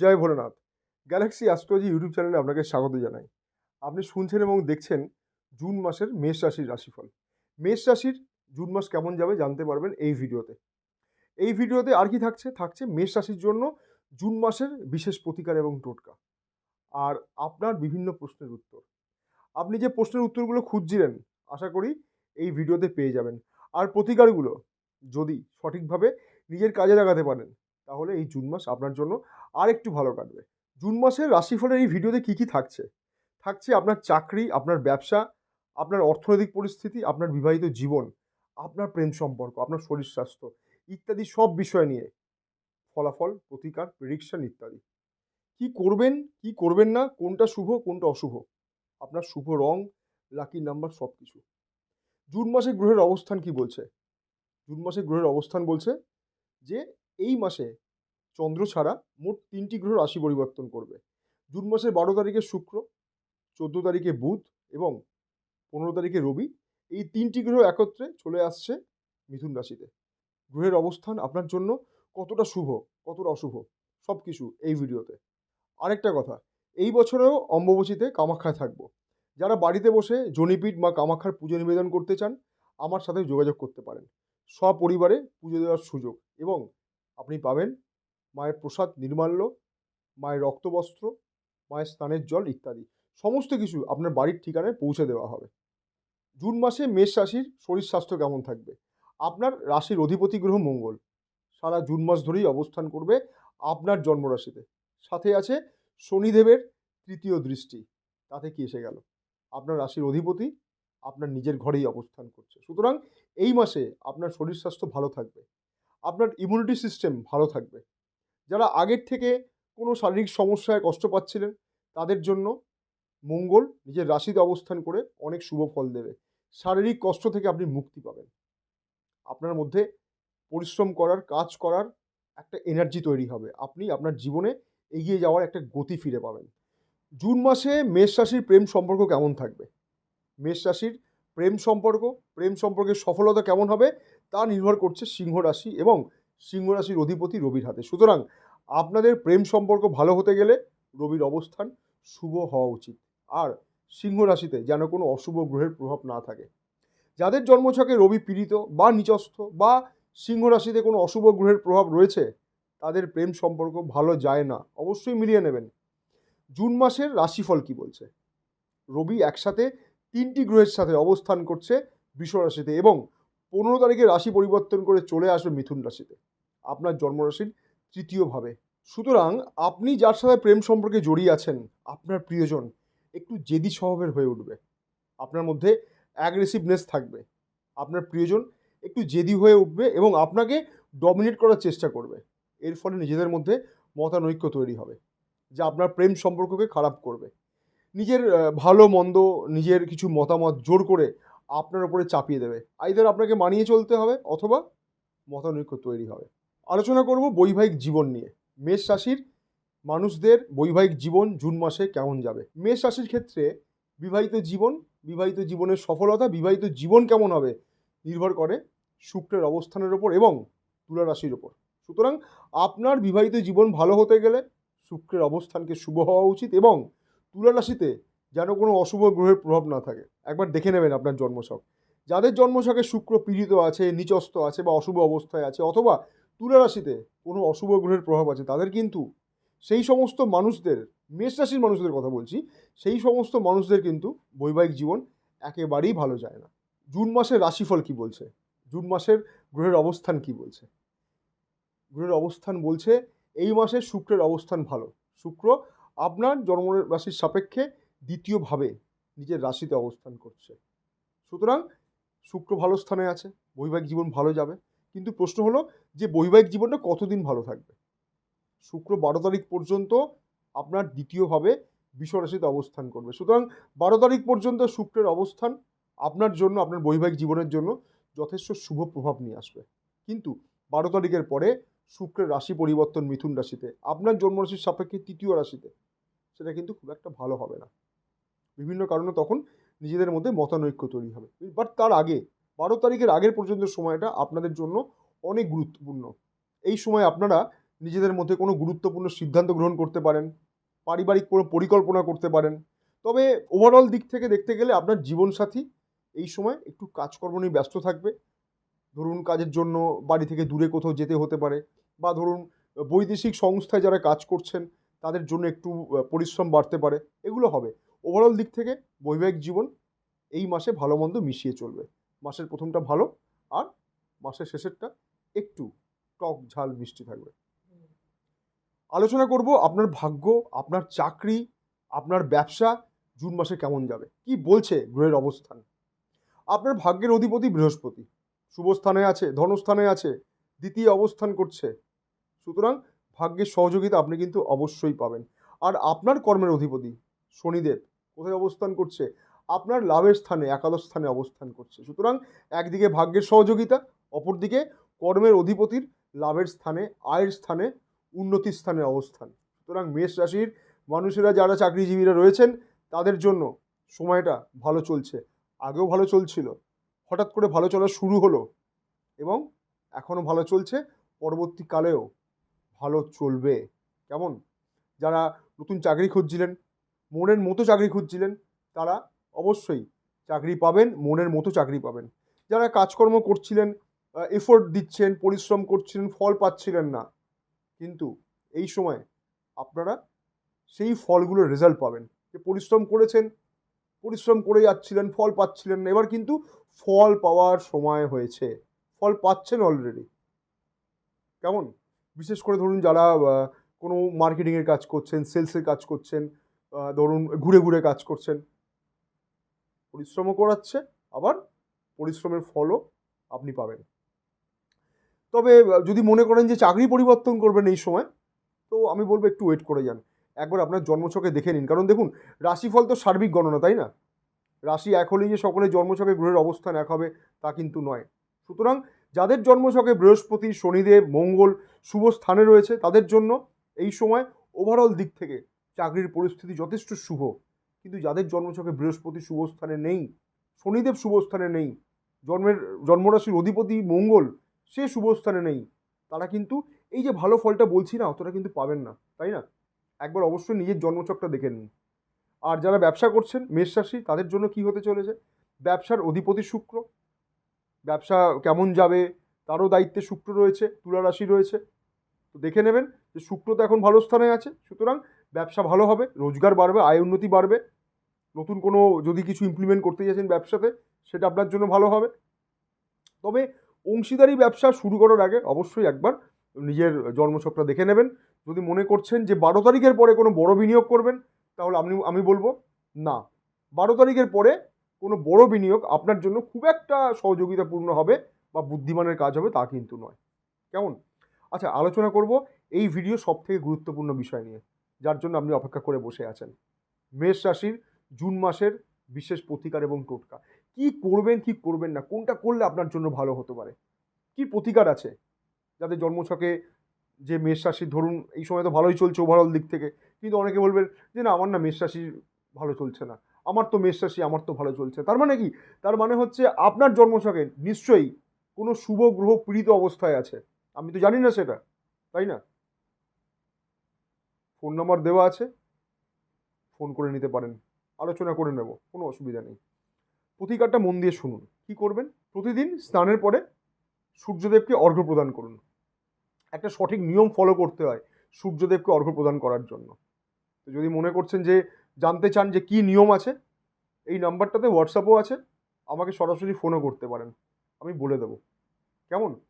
জয় Bholenath. Galaxy astrology YouTube চ্যানেলে আপনাকে স্বাগত জানাই। আপনি শুনছেন এবং দেখছেন জুন মাসের মেষ রাশির রাশিফল। মেষ রাশির জুন মাস কেমন যাবে জানতে পারবেন এই ভিডিওতে। এই ভিডিওতে আর কি থাকছে? থাকছে মেষ রাশির জন্য জুন মাসের বিশেষ প্রতিকার এবং টোটকা। আর আপনার বিভিন্ন প্রশ্নের উত্তর। আপনি যে প্রশ্নের উত্তরগুলো খুঁজছিলেন, আশা করি এই ভিডিওতে পেয়ে যাবেন। আর প্রতিকারগুলো যদি সঠিকভাবে নিজের কাজে লাগাতে পারেন তাহলে এই জুন মাস আপনার জন্য আর একটু ভালো কাটবে। জুন মাসের রাশিফলের এই ভিডিওতে কী কী থাকছে? থাকছে আপনার চাকরি, আপনার ব্যবসা, আপনার অর্থনৈতিক পরিস্থিতি, আপনার বিবাহিত জীবন, আপনার প্রেম সম্পর্ক, আপনার শরীর স্বাস্থ্য ইত্যাদি সব বিষয় নিয়ে ফলাফল, প্রতিকার প্রেডিকশন ইত্যাদি। কি করবেন কি করবেন না, কোনটা শুভ, কোনটা অশুভ? আপনার শুভ রং লাকি নাম্বার সব কিছু জুন মাসে গ্রহের অবস্থান কি বলছে? জুন মাসে গ্রহের অবস্থান বলছে যে এই মাসে চন্দ্র ছাড়া মোট তিনটি গ্রহ রাশি পরিবর্তন করবে। জুন মাসের বারো তারিখে শুক্র, চোদ্দ তারিখে বুধ এবং পনেরো তারিখে রবি। এই তিনটি গ্রহ একত্রে চলে আসছে মিথুন রাশিতে। গ্রহের অবস্থান আপনার জন্য কতটা শুভ, কতটা অশুভ সব কিছু এই ভিডিওতে। আরেকটা কথা, এই বছরেও অম্বুবাচীতে কামাখ্যায় থাকব। যারা বাড়িতে বসে জনিপীঠ বা কামাখ্যার পুজো নিবেদন করতে চান, আমার সাথে যোগাযোগ করতে পারেন। সপরিবারে পুজো দেওয়ার সুযোগ এবং আপনি পাবেন মায়ের প্রসাদ নির্মাল্য, মায়ের রক্তবস্ত্র, মায়ের স্নানের জল ইত্যাদি। সমস্ত কিছু আপনার বাড়ির ঠিকানায় পৌঁছে দেওয়া হবে। জুন মাসে মেষ রাশির শরীর স্বাস্থ্য কেমন থাকবে? আপনার রাশির অধিপতি গ্রহ মঙ্গল। সারা জুন মাস ধরেই অবস্থান করবে আপনার জন্মরাশিতে। সাথে আছে শনিদেবের তৃতীয় দৃষ্টি। তাতে কি এসে গেল? আপনার রাশির অধিপতি আপনার নিজের ঘরেই অবস্থান করছে। সুতরাং এই মাসে আপনার শরীর স্বাস্থ্য ভালো থাকবে। আপনার ইমিউনিটি সিস্টেম ভালো থাকবে। যারা আগের থেকে কোনো শারীরিক সমস্যায় কষ্ট পাচ্ছিলেন, তাদের জন্য মঙ্গল নিজের রাশিতে অবস্থান করে অনেক শুভ ফল দেবে। শারীরিক কষ্ট থেকে আপনি মুক্তি পাবেন। আপনার মধ্যে পরিশ্রম করার, কাজ করার একটা এনার্জি তৈরি হবে। আপনি আপনার জীবনে এগিয়ে যাওয়ার একটা গতি ফিরে পাবেন। জুন মাসে মেষ রাশির প্রেম সম্পর্ক কেমন থাকবে? মেষ রাশির প্রেম সম্পর্ক, প্রেম সম্পর্কের সফলতা কেমন হবে? তা নির্ভর করছে সিংহ রাশি এবং সিংহ রাশির অধিপতি রবির হাতে। সুতরাং আপনাদের প্রেম সম্পর্ক ভালো হতে গেলে রবির অবস্থান শুভ হওয়া উচিত। আর সিংহ রাশিতে যেন কোনো অশুভ গ্রহের প্রভাব না থাকে। যাদের জন্মছকে রবি পীড়িত বা নিচস্থ বা সিংহ রাশিতে কোনো অশুভ গ্রহের প্রভাব রয়েছে, তাদের প্রেম সম্পর্ক ভালো যায় না। অবশ্যই মিলিয়ে নেবেন। জুন মাসের রাশিফল কি বলছে? রবি একসাথে তিনটি গ্রহের সাথে অবস্থান করছে বৃষ রাশিতে এবং পনেরো তারিখে রাশি পরিবর্তন করে চলে আসবে মিথুন রাশিতে। আপনার জন্মরাশির তৃতীয়ভাবে। সুতরাং আপনি যার সাথে প্রেম সম্পর্কে জড়িয়ে আছেন, আপনার প্রিয়জন একটু জেদি স্বভাবের হয়ে উঠবে। আপনার মধ্যে অ্যাগ্রেসিভনেস থাকবে। আপনার প্রিয়জন একটু জেদি হয়ে উঠবে এবং আপনাকে ডমিনেট করার চেষ্টা করবে। এর ফলে নিজেদের মধ্যে মতানৈক্য তৈরি হবে, যা আপনার প্রেম সম্পর্ককে খারাপ করবে। নিজের ভালো মন্দ, নিজের কিছু মতামত জোর করে আপনার উপরে চাপিয়ে দেবে। আইদার আপনাকে মানিয়ে চলতে হবে অথবা মতানৈক্য তৈরি হবে। আলোচনা করব বৈবাহিক জীবন নিয়ে। মেষ রাশির মানুষদের বৈবাহিক জীবন জুন মাসে কেমন যাবে? মেষ রাশির ক্ষেত্রে বিবাহিত জীবন, বিবাহিত জীবনের সফলতা, বিবাহিত জীবন কেমন হবে নির্ভর করে শুক্রের অবস্থানের ওপর এবং তুলা রাশির ওপর সুতরাং আপনার বিবাহিত জীবন ভালো হতে গেলে শুক্রের অবস্থানকে শুভ হওয়া উচিত এবং তুলা রাশিতে যেন কোনো অশুভ গ্রহের প্রভাব না থাকে। একবার দেখে নেবেন আপনার জন্মছক। যাদের জন্মছকে শুক্র পীড়িত আছে নিচস্ত আছে বা অশুভ অবস্থায় আছে অথবা তুলা রাশিতে কোনো অশুভ গ্রহের প্রভাব আছে, তাদের কিন্তু সেই সমস্ত মানুষদের, মেষ রাশির মানুষদের কথা বলছি, সেই সমস্ত মানুষদের কিন্তু বৈবাহিক জীবন একেবারেই ভালো যায় না। জুন মাসের রাশিফল কি বলছে? জুন মাসের গ্রহের অবস্থান কি বলছে? গ্রহের অবস্থান বলছে, এই মাসে শুক্রের অবস্থান ভালো। শুক্র আপনার জন্ম রাশির সাপেক্ষে দ্বিতীয়ভাবে নিজের রাশিতে অবস্থান করছে। সুতরাং শুক্র ভালো স্থানে আছে, বৈবাহিক জীবন ভালো যাবে। কিন্তু প্রশ্ন হলো যে বৈবাহিক জীবনটা কতদিন ভালো থাকবে? শুক্র বারো তারিখ পর্যন্ত আপনার দ্বিতীয়ভাবে বিষ রাশিতে অবস্থান করবে। সুতরাং বারো তারিখ পর্যন্ত শুক্রের অবস্থান আপনার জন্য, আপনার বৈবাহিক জীবনের জন্য যথেষ্ট শুভ প্রভাব নিয়ে আসবে। কিন্তু বারো তারিখের পরে শুক্রের রাশি পরিবর্তন মিথুন রাশিতে, আপনার জন্মরাশির সাপেক্ষে তৃতীয় রাশিতে, সেটা কিন্তু খুব একটা ভালো হবে না। বিভিন্ন কারণে তখন নিজেদের মধ্যে মতানৈক্য তৈরি হবে। বাট তার আগে, বারো তারিখের আগের পর্যন্ত সময়টা আপনাদের জন্য অনেক গুরুত্বপূর্ণ। এই সময় আপনারা নিজেদের মধ্যে কোনো গুরুত্বপূর্ণ সিদ্ধান্ত গ্রহণ করতে পারেন, পারিবারিক কোনো পরিকল্পনা করতে পারেন। তবে ওভারঅল দিক থেকে দেখতে গেলে আপনার জীবনসাথী এই সময় একটু কাজকর্ম নিয়ে ব্যস্ত থাকবে। ধরুন কাজের জন্য বাড়ি থেকে দূরে কোথাও যেতে হতে পারে বা ধরুন বৈদেশিক সংস্থায় যারা কাজ করছেন, তাদের জন্য একটু পরিশ্রম বাড়তে পারে। এগুলো হবে। ওভারঅল দিক থেকে বৈবাহিক জীবন এই মাসে ভালো মন্দ মিশিয়ে চলবে। মাসের প্রথমটা ভালো আর মাসের শেষেরটা একটু টক ঝাল মিষ্টি থাকবে। আলোচনা করব আপনার ভাগ্য, আপনার চাকরি, আপনার ব্যবসা, জুন মাসে কেমন যাবে? কি বলছে গ্রহের অবস্থান? আপনার ভাগ্যের অধিপতি বৃহস্পতি। শুভস্থানে আছে ধনস্থানে আছে, দ্বিতীয় অবস্থান করছে। সুতরাং ভাগ্যের সহযোগিতা আপনি কিন্তু অবশ্যই পাবেন। আর আপনার কর্মের অধিপতি শনিদেব কোথায় অবস্থান করছে? আপনার লাভের স্থানে, একাদশ স্থানে অবস্থান করছে। সুতরাং একদিকে ভাগ্যের সহযোগিতা, অপরদিকে কর্মের অধিপতির লাভের স্থানে, আয়ের স্থানে, উন্নতির স্থানে অবস্থান। সুতরাং মেষ রাশির মানুষেরা যারা চাকরিজীবীরা রয়েছেন, তাদের জন্য সময়টা ভালো চলছে। আগেও ভালো চলছিল। হঠাৎ করে ভালো চলা শুরু হলো এবং এখনও ভালো চলছে। পরবর্তীকালেও ভালো চলবে। কেমন? যারা নতুন চাকরি খুঁজছিলেন মনের মতো চাকরি খুঁজছিলেন তারা, অবশ্যই চাকরি পাবেন, মনের মতো চাকরি পাবেন। যারা কাজকর্ম করছিলেন এফোর্ট দিচ্ছেন, পরিশ্রম করছিলেন, ফল পাচ্ছিলেন না, কিন্তু এই সময় আপনারা সেই ফলগুলোর রেজাল্ট পাবেন। যে পরিশ্রম করেছেন, পরিশ্রম করে যাচ্ছিলেন, ফল পাচ্ছিলেন না, এবার কিন্তু ফল পাওয়ার সময় হয়েছে। ফল পাচ্ছেন অলরেডি কেমন? বিশেষ করে ধরুন যারা কোনো মার্কেটিংয়ের কাজ করছেন সেলসের কাজ করছেন ধরুন ঘুরে ঘুরে কাজ করছেন। পরিশ্রমও করাচ্ছে, আবার পরিশ্রমের ফলও আপনি পাবেন। তবে যদি মনে করেন যে চাকরি পরিবর্তন করবেন এই সময়, তো আমি বলব একটু ওয়েট করে যান। একবার আপনার জন্মছকে দেখে নিন। কারণ দেখুন, রাশিফল তো সার্বিক গণনা, তাই না? রাশি এক হলেই যে সকলের জন্মছকে গ্রহের অবস্থান এক হবে, তা কিন্তু নয়। সুতরাং যাদের জন্মছকে বৃহস্পতি, শনিদেব, মঙ্গল শুভ স্থানে রয়েছে, তাদের জন্য এই সময় ওভারঅল দিক থেকে চাকরির পরিস্থিতি যথেষ্ট শুভ, কিন্তু যাদের জন্মছকে বৃহস্পতি শুভ স্থানে নেই, শনিদেব শুভ স্থানে নেই, জন্মের, জন্মরাশির অধিপতি মঙ্গল সে শুভ স্থানে নেই, তারা কিন্তু এই যে ভালো ফলটা বলছি না, অতটা কিন্তু পাবেন না, তাই না? একবার অবশ্যই নিজের জন্মচকটা দেখে নিন। আর যারা ব্যবসা করছেন মেষ রাশি তাদের জন্য কি হতে চলেছে? ব্যবসার অধিপতি শুক্র, ব্যবসা কেমন যাবে, তারও দায়িত্বে শুক্র রয়েছে, তুলা রাশি রয়েছে, তো দেখে নেবেন যে শুক্র তো এখন ভালো স্থানে আছে, সুতরাং ব্যবসা ভালো হবে, রোজগার বাড়বে, আয় উন্নতি বাড়বে। নতুন কোনো যদি কিছু ইমপ্লিমেন্ট করতে যাচ্ছেন ব্যবসাতে, সেটা আপনার জন্য ভালো হবে। তবে অংশীদারি ব্যবসা শুরু করার আগে অবশ্যই একবার নিজের জন্মছকটা দেখে নেবেন। যদি মনে করছেন যে বারো তারিখের পরে কোনো বড় বিনিয়োগ করবেন, তাহলে আমি আমি বলব না। বারো তারিখের পরে কোনো বড় বিনিয়োগ আপনার জন্য খুব একটা সহযোগিতাপূর্ণ হবে বা বুদ্ধিমানের কাজ হবে তা কিন্তু নয়। কেমন? আচ্ছা আলোচনা করব এই ভিডিও সব থেকে গুরুত্বপূর্ণ বিষয় নিয়ে। যার জন্য আপনি অপেক্ষা করে বসে আছেন। মেষ রাশির জুন মাসের বিশেষ প্রতিকার এবং টোটকা। কি করবেন কি করবেন না, কোনটা করলে আপনার জন্য ভালো হতে পারে? কি প্রতিকার আছে? যাদের জন্মছকে যে মেষ রাশি, ধরুন এই সময় তো ভালোই চলছে ওভারঅল দিক থেকে, কিন্তু অনেকে বলবেন যে না, আমার না মেষ রাশি ভালো চলছে না। আমার তো মেষ রাশি, আমার তো ভালো চলছে। তার মানে কি? তার মানে হচ্ছে আপনার জন্মছকে নিশ্চয়ই কোনো শুভ গ্রহ পীড়িত অবস্থায় আছে। আমি তো জানি না সেটা, তাই না? ফোন নাম্বার দেওয়া আছে, ফোন করে নিতে পারেন। আলোচনা করে নেব, কোনো অসুবিধা নেই। প্রতিকারটা মন দিয়ে শুনুন, কি করবেন? প্রতিদিন স্নানের পরে সূর্যদেবকে অর্ঘ্য প্রদান করুন। একটা সঠিক নিয়ম ফলো করতে হয় সূর্যদেবকে অর্ঘ্য প্রদান করার জন্য। তো যদি মনে করছেন যে, জানতে চান যে কি নিয়ম আছে, এই নাম্বারটাতে হোয়াটসঅ্যাপও আছে, আমাকে সরাসরি ফোনও করতে পারেন। আমি বলে দেবো। কেমন?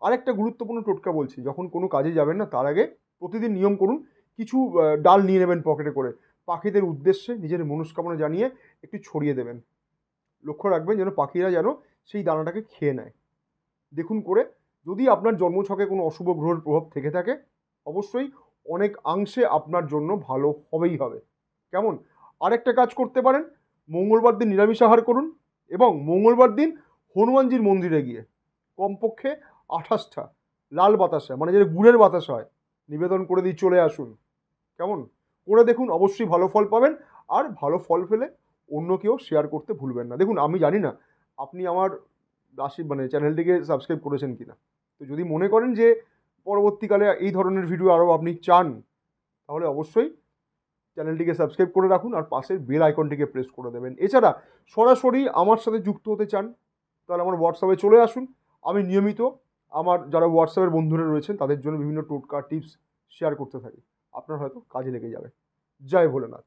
আরেকটা গুরুত্বপূর্ণ টোটকা বলছি, যখন কোনো কাজে যাবেন না, তার আগে প্রতিদিন নিয়ম করুন কিছু ডাল নিয়ে নেবেন পকেটে করে। পাখিদের উদ্দেশ্যে নিজের মনস্কামনা জানিয়ে একটু ছড়িয়ে দেবেন। লক্ষ্য রাখবেন যেন পাখিরা যেন সেই দানাটাকে খেয়ে নেয়। দেখুন করে, যদি আপনার জন্মছকে কোনো অশুভ গ্রহের প্রভাব থেকে থাকে, অবশ্যই অনেক অংশে আপনার জন্য ভালো হবেই হবে। কেমন? আরেকটা কাজ করতে পারেন, মঙ্গলবার দিন নিরামিষ আহার করুন এবং মঙ্গলবার দিন হনুমানজির মন্দিরে গিয়ে কমপক্ষে আঠাশটা লাল বাতাসা মানে যেটা গুড়ের বাতাসা হয়, নিবেদন করে দিয়ে চলে আসুন। কেমন? করে দেখুন, অবশ্যই ভালো ফল পাবেন। আর ভালো ফল পেলে অন্যকেও শেয়ার করতে ভুলবেন না। দেখুন, আমি জানি না আপনি আমার রাশি মানে চ্যানেলটিকে সাবস্ক্রাইব করেছেন কি না তো যদি মনে করেন যে পরবর্তীকালে এই ধরনের ভিডিও আরও আপনি চান, তাহলে অবশ্যই চ্যানেলটিকে সাবস্ক্রাইব করে রাখুন আর পাশের বেল আইকনটিকে প্রেস করে দেবেন। এছাড়া সরাসরি আমার সাথে যুক্ত হতে চান, তাহলে আমার হোয়াটসঅ্যাপে চলে আসুন। আমি নিয়মিত আমার যারা হোয়াটসঅ্যাপের বন্ধুরা রয়েছেন, তাদের জন্য বিভিন্ন টোটকা টিপস শেয়ার করতে থাকি। আপনার হয়তো কাজে লেগে যাবে। জয় ভোলেনাথ।